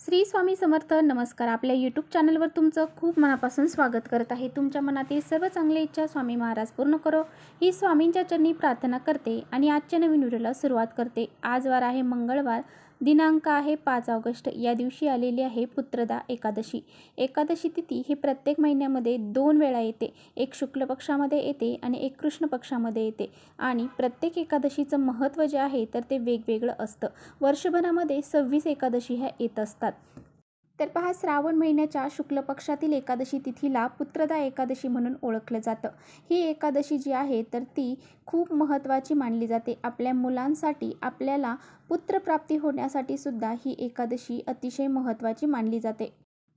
श्री स्वामी समर्थ नमस्कार. आपल्या यूट्यूब चॅनलवर तुमचं खूप मनापासून स्वागत करत आहे. तुमच्या मनातील सर्व चांगल्या इच्छा स्वामी महाराज पूर्ण करो. ही स्वामींच्या चरणी प्रार्थना करते आणि आजच्या नवीन व्हिडिओला सुरुवात करते. आज वार आहे मंगळवार दिनांक आहे पाच ऑगस्ट. या दिवशी आलेली आहे पुत्रदा एकादशी. एकादशी तिथी ही प्रत्येक महिन्यामध्ये दोन वेळा येते. एक शुक्ल पक्षामध्ये येते आणि एक कृष्ण पक्षामध्ये येते. आणि प्रत्येक एकादशीचं महत्त्व जे आहे तर ते वेगवेगळं असतं. वर्षभरामध्ये सव्वीस एकादशी ह्या येत असतात. तर पहा श्रावण महिन्याच्या शुक्ल पक्षातील एकादशी तिथीला पुत्रदा एकादशी म्हणून ओळखलं जातं. ही एकादशी जी आहे तर ती खूप महत्त्वाची मानली जाते. आपल्या मुलांसाठी आपल्याला पुत्रप्राप्ती होण्यासाठी सुद्धा ही एकादशी अतिशय महत्त्वाची मानली जाते.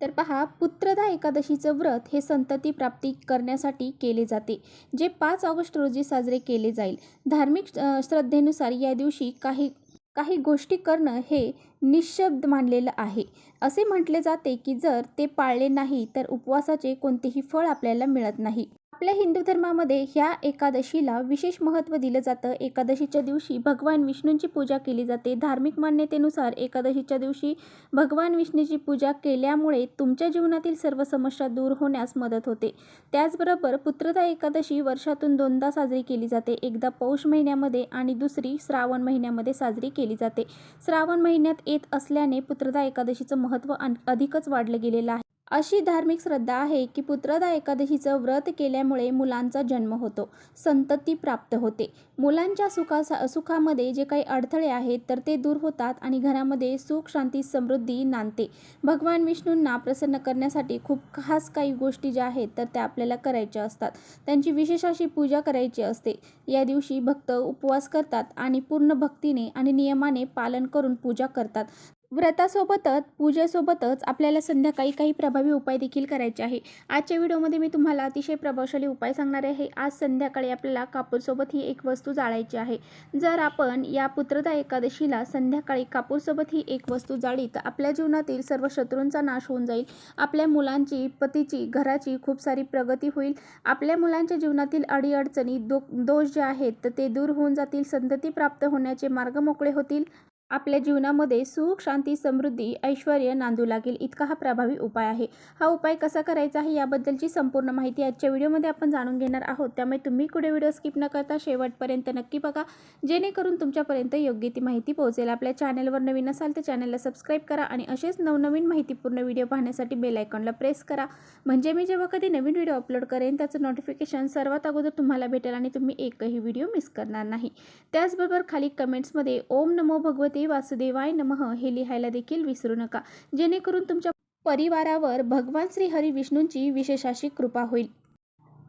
तर पहा पुत्रदा एकादशीचं व्रत हे संतती प्राप्ती करण्यासाठी केले जाते जे पाच ऑगस्ट रोजी साजरे केले जाईल. धार्मिक श्रद्धेनुसार या दिवशी काही काही गोष्टी करणं हे निशब्द मानलेलं आहे. असे म्हटले जाते की जर ते पाळले नाही तर उपवासाचे कोणतेही फळ आपल्याला मिळत नाही. आपल्या हिंदू धर्मामध्ये ह्या एकादशीला विशेष महत्त्व दिलं जातं. एकादशीच्या दिवशी भगवान विष्णूंची पूजा केली जाते. धार्मिक मान्यतेनुसार एकादशीच्या दिवशी भगवान विष्णूची पूजा केल्यामुळे तुमच्या जीवनातील सर्व समस्या दूर होण्यास मदत होते. त्याचबरोबर पुत्रदा एकादशी वर्षातून दोनदा साजरी केली जाते. एकदा पौष महिन्यामध्ये आणि दुसरी श्रावण महिन्यामध्ये साजरी केली जाते. श्रावण महिन्यात येत असल्याने पुत्रदा एकादशीचं महत्त्व अधिकच वाढलं गेलेलं आहे. अशी धार्मिक श्रद्धा आहे की पुत्रदा एकादशीचं व्रत केल्यामुळे मुलांचा जन्म होतो संतती प्राप्त होते. मुलांच्या सुखा सुखामध्ये जे काही अडथळे आहेत तर ते दूर होतात आणि घरामध्ये सुख शांती समृद्धी नांदते. भगवान विष्णूंना प्रसन्न करण्यासाठी खूप खास काही गोष्टी ज्या आहेत तर त्या आपल्याला करायच्या असतात. त्यांची विशेष अशी पूजा करायची असते. या दिवशी भक्त उपवास करतात आणि पूर्ण भक्तीने आणि नियमाने पालन करून पूजा करतात. व्रतासोबतच पूजेसोबतच आपल्याला संध्याकाळी काही प्रभावी उपाय देखील करायचे आहे. आजच्या व्हिडिओमध्ये मी तुम्हाला अतिशय प्रभावशाली उपाय सांगणार आहे. आज संध्याकाळी आपल्याला कापूरसोबत ही एक वस्तू जाळायची आहे. जर आपण या पुत्रदा एकादशीला संध्याकाळी कापूरसोबत ही एक वस्तू जाळी तर आपल्या जीवनातील सर्व शत्रूंचा नाश होऊन जाईल. आपल्या मुलांची पतीची घराची खूप सारी प्रगती होईल. आपल्या मुलांच्या जीवनातील अडीअडचणी दो दोष जे आहेत तर ते दूर होऊन जातील. संतती प्राप्त होण्याचे मार्ग मोकळे होतील. आपल्या जीवनामध्ये सुख शांती समृद्धी ऐश्वर नांदू लागेल. इतका हा प्रभावी उपाय आहे. हा उपाय कसा करायचा आहे याबद्दलची संपूर्ण माहिती आजच्या व्हिडिओमध्ये आपण जाणून घेणार आहोत. त्यामुळे तुम्ही कुठे व्हिडिओ स्किप न करता शेवटपर्यंत नक्की बघा. जेणेकरून तुमच्यापर्यंत योग्य ती माहिती पोहोचेल. आपल्या चॅनलवर नवीन असाल तर चॅनलला सबस्क्राईब करा आणि असेच नवनवीन माहितीपूर्ण व्हिडिओ पाहण्यासाठी बेल आयकॉनला प्रेस करा. म्हणजे मी जेव्हा कधी नवीन व्हिडिओ अपलोड करेन त्याचं नोटिफिकेशन सर्वात अगोदर तुम्हाला भेटेल आणि तुम्ही एकही व्हिडिओ मिस करणार नाही. त्याचबरोबर खाली कमेंट्समध्ये ओम नमो भगवती वासुदेवाय नमः हे लिहायला देखील विसरू नका. जेणेकरून तुमच्या परिवारावर भगवान श्री हरी विष्णूंची विशेष अशी कृपा होईल.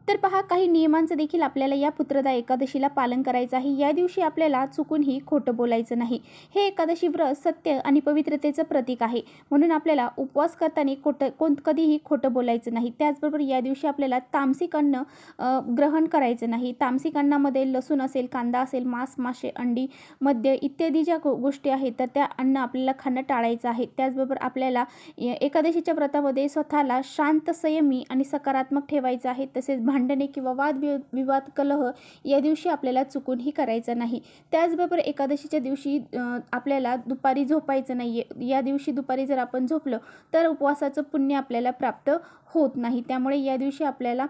तर पहा काही नियमांचं देखील आपल्याला या पुत्रदा एकादशीला पालन करायचं आहे. या दिवशी आपल्याला चुकूनही खोटं बोलायचं नाही. हे एकादशी व्रत सत्य आणि पवित्रतेचं प्रतीक आहे. म्हणून आपल्याला उपवास करताना खोटं कोण कधीही खोटं बोलायचं नाही. त्याचबरोबर या दिवशी आपल्याला तामसिक अन्न ग्रहण करायचं नाही. तामसिक अन्नामध्ये लसूण असेल कांदा असेल मांस मासे अंडी मद्य इत्यादी ज्या गो गोष्टी आहेत तर त्या अन्न आपल्याला खाणं टाळायचं आहे. त्याचबरोबर आपल्याला एकादशीच्या व्रतामध्ये स्वतःला शांत संयमी आणि सकारात्मक ठेवायचं आहे. तसेच भांडणे किंवा वाद वि- विवाद कलह या दिवशी आपल्याला चुकूनही करायचं नाही. त्याचबरोबर एकादशीच्या दिवशी आपल्याला दुपारी झोपायचं नाही आहे या दिवशी दुपारी जर आपण झोपलं तर उपवासाचं पुण्य आपल्याला प्राप्त होत नाही. त्यामुळे या दिवशी आपल्याला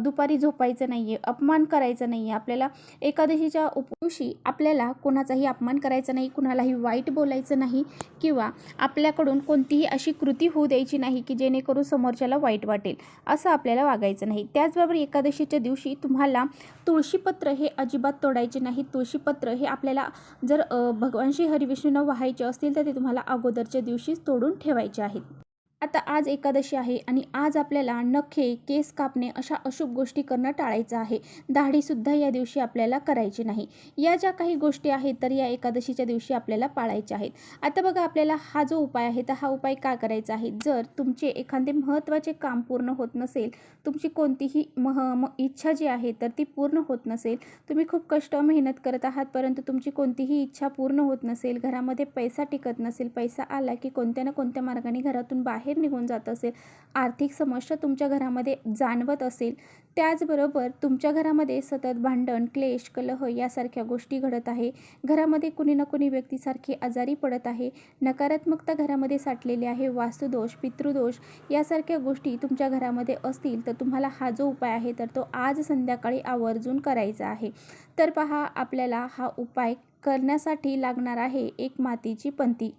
दुपारी झोपायचं नाही आहे अपमान करायचा नाही आहे आपल्याला एकादशीच्या उप दिवशी आपल्याला कोणाचाही अपमान करायचा नाही कुणालाही वाईट बोलायचं नाही किंवा आपल्याकडून कोणतीही अशी कृती होऊ द्यायची नाही की जेणेकरून समोरच्याला वाईट वाटेल असं आपल्याला वागायचं नाही. त्याचबरोबर एकादशीच्या दिवशी तुम्हाला तुळशीपत्र हे अजिबात तोडायचे नाही. तुळशीपत्र हे आपल्याला जर भगवान श्री हरिविष्णूंना व्हायचे असतील तर ते तुम्हाला अगोदरच्या दिवशीच तोडून ठेवायचे आहेत. आता आज एकादशी आहे आणि आज आपल्याला नखे केस कापणे अशा अशुभ गोष्टी करणं टाळायचं आहे. दाढीसुद्धा या दिवशी आपल्याला करायची नाही. या ज्या काही गोष्टी आहेत तर या एकादशीच्या दिवशी आपल्याला पाळायच्या आहेत. आता बघा आपल्याला हा जो उपाय आहे तर हा उपाय का करायचा आहे? जर तुमचे एखादे महत्त्वाचे काम पूर्ण होत नसेल तुमची कोणतीही मह म इच्छा जी आहे तर ती पूर्ण होत नसेल. तुम्ही खूप कष्ट मेहनत करत आहात परंतु तुमची कोणतीही इच्छा पूर्ण होत नसेल घरामध्ये पैसा टिकत नसेल पैसा आला की कोणत्या ना कोणत्या मार्गाने घरातून बाहेर बाहेर निघून जात असेल आर्थिक समस्या तुमच्या घरामध्ये जाणवत असेल त्याचबरोबर तुमच्या घरामध्ये सतत भांडण क्लेश कलह यासारख्या गोष्टी घडत आहे. घरामध्ये कुणी ना कुणी व्यक्तीसारखी आजारी पडत आहे. नकारात्मकता घरामध्ये साठलेली आहे. वास्तुदोष पितृदोष यासारख्या गोष्टी तुमच्या घरामध्ये असतील तर तुम्हाला हा जो उपाय आहे तर तो आज संध्याकाळी आवर्जून करायचा आहे. तर पहा आपल्याला हा उपाय करण्यासाठी लागणार आहे एक मातीची पंती.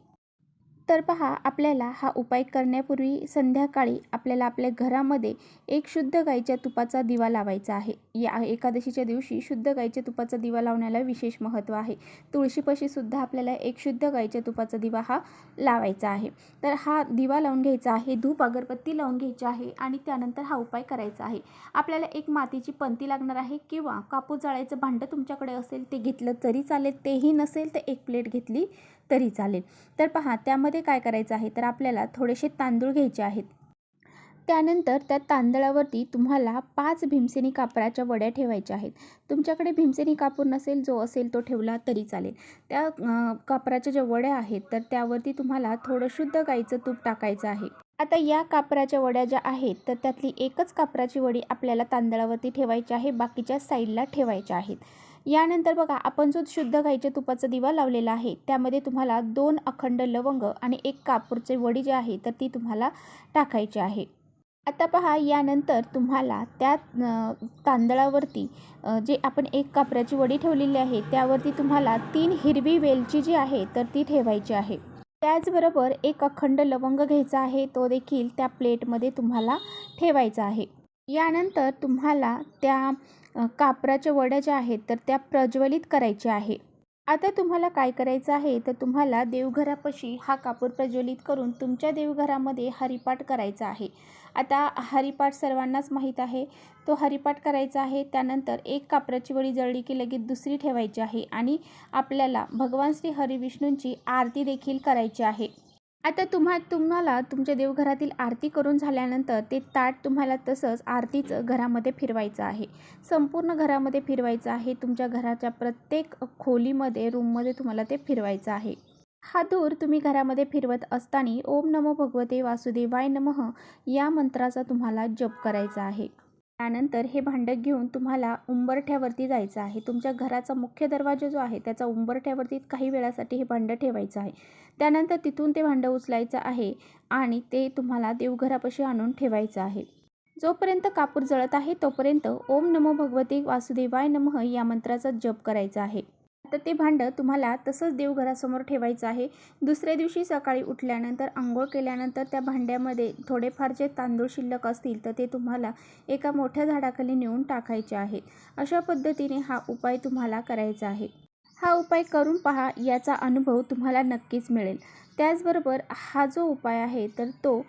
तर पहा आपल्याला हा उपाय करण्यापूर्वी संध्याकाळी आपल्याला आपल्या घरामध्ये एक शुद्ध गाईच्या तुपाचा दिवा लावायचा आहे. या एकादशीच्या दिवशी शुद्ध गाईच्या तुपाचा दिवा लावण्याला विशेष महत्त्व आहे. तुळशीपाशी सुद्धा आपल्याला एक शुद्ध गाईच्या तुपाचा दिवा हा लावायचा आहे. तर हा दिवा लावून घ्यायचा आहे धूप अगरबत्ती लावून घ्यायची आहे आणि त्यानंतर हा उपाय करायचा आहे. आपल्याला एक मातीची पंती लागणार आहे किंवा कापूस जाळायचं भांडं तुमच्याकडे असेल ते घेतलं तरी चालेल तेही नसेल तर एक प्लेट घेतली तरी चालेल. तर पहा त्यामध्ये काय करायचं आहे? तर आपल्याला थोडेसे तांदूळ घ्यायचे आहेत. त्यानंतर त्या तांदळावरती तुम्हाला पाच भीमसेनी कापराच्या वड्या ठेवायच्या आहेत. तुमच्याकडे भीमसेनी कापूर नसेल जो असेल तो ठेवला तरी चालेल. त्या कापराच्या ज्या वड्या आहेत तर त्यावरती तुम्हाला थोडं शुद्ध गाईचं तूप टाकायचं आहे. आता या कापराच्या वड्या ज्या आहेत तर त्यातली एकच कापराची वडी आपल्याला तांदळावरती ठेवायची आहे बाकीच्या साईडला ठेवायच्या आहेत. यानंतर बघा आपण जो शुद्ध गाईच्या तुपाचा दिवा लावलेला आहे त्यामध्ये तुम्हाला दोन अखंड लवंग आणि एक कापूरचे वडी जे आहे तर ती तुम्हाला टाकायची आहे. आता पहा यानंतर तुम्हाला त्या तांदळावरती जे आपण एक कापराची वडी ठेवलेली आहे त्यावरती तुम्हाला तीन हिरवी वेलची जी आहे तर ती ठेवायची आहे. त्याचबरोबर एक अखंड लवंग घ्यायचा आहे तो देखील त्या प्लेटमध्ये तुम्हाला ठेवायचा आहे. यानंतर तुम्हाला त्या कापराच्या वड्या ज्या आहेत तर त्या प्रज्वलित करायच्या आहे. आता तुम्हाला काय करायचं आहे तर तुम्हाला देवघरापाशी हा कापूर प्रज्वलित करून तुमच्या देवघरामध्ये हरिपाठ करायचा आहे. आता हरिपाठ सर्वांनाच माहीत आहे. तो हरिपाठ करायचा आहे त्यानंतर एक कापराची वडी जळली की लगेच दुसरी ठेवायची आहे आणि आपल्याला भगवान श्री हरिविष्णूंची आरती देखील करायची आहे. आता तुम्हा तुम्हाला तुमच्या देवघरातील आरती करून झाल्यानंतर ते ताट तुम्हाला तसंच आरतीचं घरामध्ये फिरवायचं आहे. संपूर्ण घरामध्ये फिरवायचं आहे. तुमच्या घराच्या प्रत्येक खोलीमध्ये रूममध्ये तुम्हाला ते फिरवायचं आहे. हा धूर तुम्ही घरामध्ये फिरवत असताना ओम नमो भगवते वासुदेवाय नमः या मंत्राचा तुम्हाला जप करायचा आहे. त्यानंतर हे भांडं घेऊन तुम्हाला उंबरठ्यावरती जायचं आहे. तुमच्या घराचा मुख्य दरवाजा जो आहे त्याचा उंबरठ्यावरती काही वेळासाठी हे भांडं ठेवायचं आहे. त्यानंतर तिथून ते भांडं उचलायचं आहे आणि ते तुम्हाला देवघरापाशी आणून ठेवायचं आहे. जोपर्यंत कापूर जळत आहे तोपर्यंत ओम नमो भगवते वासुदेवाय नमः या मंत्राचा जप करायचा आहे. तर ते भांडं तुम्हाला तसंच देवघरासमोर ठेवायचं आहे. दुसऱ्या दिवशी सकाळी उठल्यानंतर आंघोळ केल्यानंतर त्या भांड्यामध्ये थोडेफार जे तांदूळ शिल्लक असतील तर ते तुम्हाला एका मोठ्या झाडाखाली नेऊन टाकायचे आहेत. अशा पद्धतीने हा उपाय तुम्हाला करायचा आहे. हा उपाय करून पहा याचा अनुभव तुम्हाला नक्कीच मिळेल. त्याचबरोबर हा जो उपाय आहे तर तो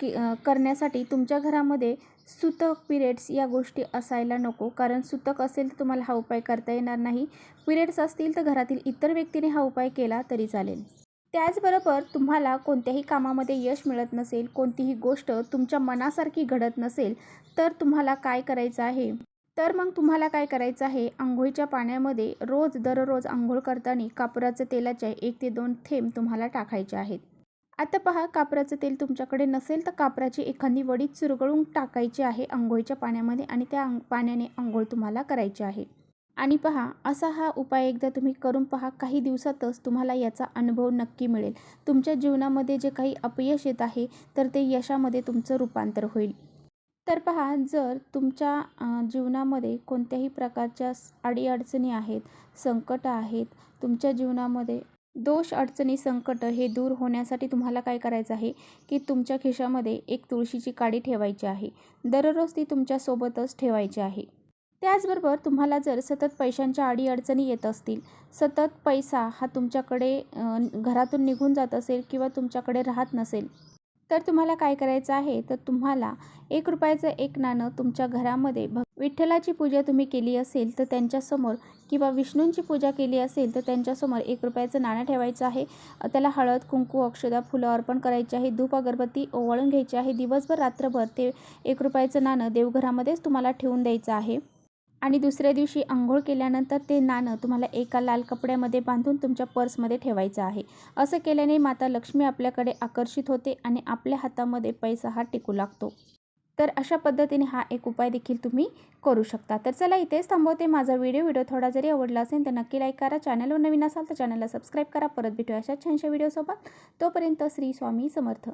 की करण्यासाठी तुमच्या घरामध्ये सुतक पिरियड्स या गोष्टी असायला नको. कारण सुतक असेल तर तुम्हाला हा उपाय करता येणार नाही. पिरियड्स असतील तर घरातील इतर व्यक्तीने हा उपाय केला तरी चालेल. त्याचबरोबर तुम्हाला कोणत्याही कामामध्ये यश मिळत नसेल कोणतीही गोष्ट तुमच्या मनासारखी घडत नसेल तर तुम्हाला काय करायचं आहे? तर मग तुम्हाला काय करायचं आहे? आंघोळीच्या पाण्यामध्ये रोज दररोज आंघोळ करताना कापराचं तेलाचे एक ते दोन थेंब तुम्हाला टाकायचे आहेत. आता पहा कापराचं तेल तुमच्याकडे नसेल तर कापराची एखादी वडी चुरगळून टाकायची आहे आंघोळीच्या पाण्यामध्ये आणि त्या आंग पाण्याने आंघोळ तुम्हाला करायची आहे. आणि पहा असा हा उपाय एकदा तुम्ही करून पहा काही दिवसातच तुम्हाला याचा अनुभव नक्की मिळेल. तुमच्या जीवनामध्ये जे काही अपयश येत आहे तर ते यशामध्ये तुमचं रूपांतर होईल. तर पहा जर तुमच्या जीवनामध्ये कोणत्याही प्रकारच्या अडीअडचणी आहेत संकट आहेत तुमच्या जीवनामध्ये दोष अडचणी संकट हे दूर होण्यासाठी तुम्हाला काय करायचं आहे? की तुमच्या खिशामध्ये एक तुळशीची काडी ठेवायची आहे. दररोज ती तुमच्यासोबतच ठेवायची आहे. त्याचबरोबर तुम्हाला जर सतत पैशांच्या अडीअडचणी येत असतील सतत पैसा हा तुमच्याकडे घरातून निघून जात असेल किंवा तुमच्याकडे राहत नसेल तर तुम्हाला काय करायचं आहे? तर तुम्हाला एक रुपयाचं एक नाणं तुमच्या घरामध्ये भ विठ्ठलाची पूजा तुम्ही केली असेल तर त्यांच्यासमोर किंवा विष्णूंची पूजा केली असेल तर त्यांच्यासमोर एक रुपयाचं नाणं ठेवायचं आहे. त्याला हळद कुंकू अक्षदा फुलं अर्पण करायची आहे. धूप अगरबत्ती ओवाळून घ्यायची आहे. दिवसभर रात्रभर ते एक रुपयाचं नाणं देवघरामध्येच तुम्हाला ठेवून द्यायचं आहे. आणि दुसऱ्या दिवशी आंघोळ केल्यानंतर ते नाणं तुम्हाला एका लाल कपड्यामध्ये बांधून तुमच्या पर्समध्ये ठेवायचं आहे. असं केल्याने माता लक्ष्मी आपल्याकडे आकर्षित होते आणि आपल्या हातामध्ये पैसा हा टिकू लागतो. तर अशा पद्धतीने हा एक उपाय देखील तुम्ही करू शकता. तर चला इथेच थांबवते माझा व्हिडिओ व्हिडिओ थोडा जरी आवडला असेल तर नक्की लाईक करा. चॅनलवर नवीन असाल तर चॅनलला सबस्क्राईब करा. परत भेटू अशा छानशा व्हिडिओसोबत तोपर्यंत श्री स्वामी समर्थ.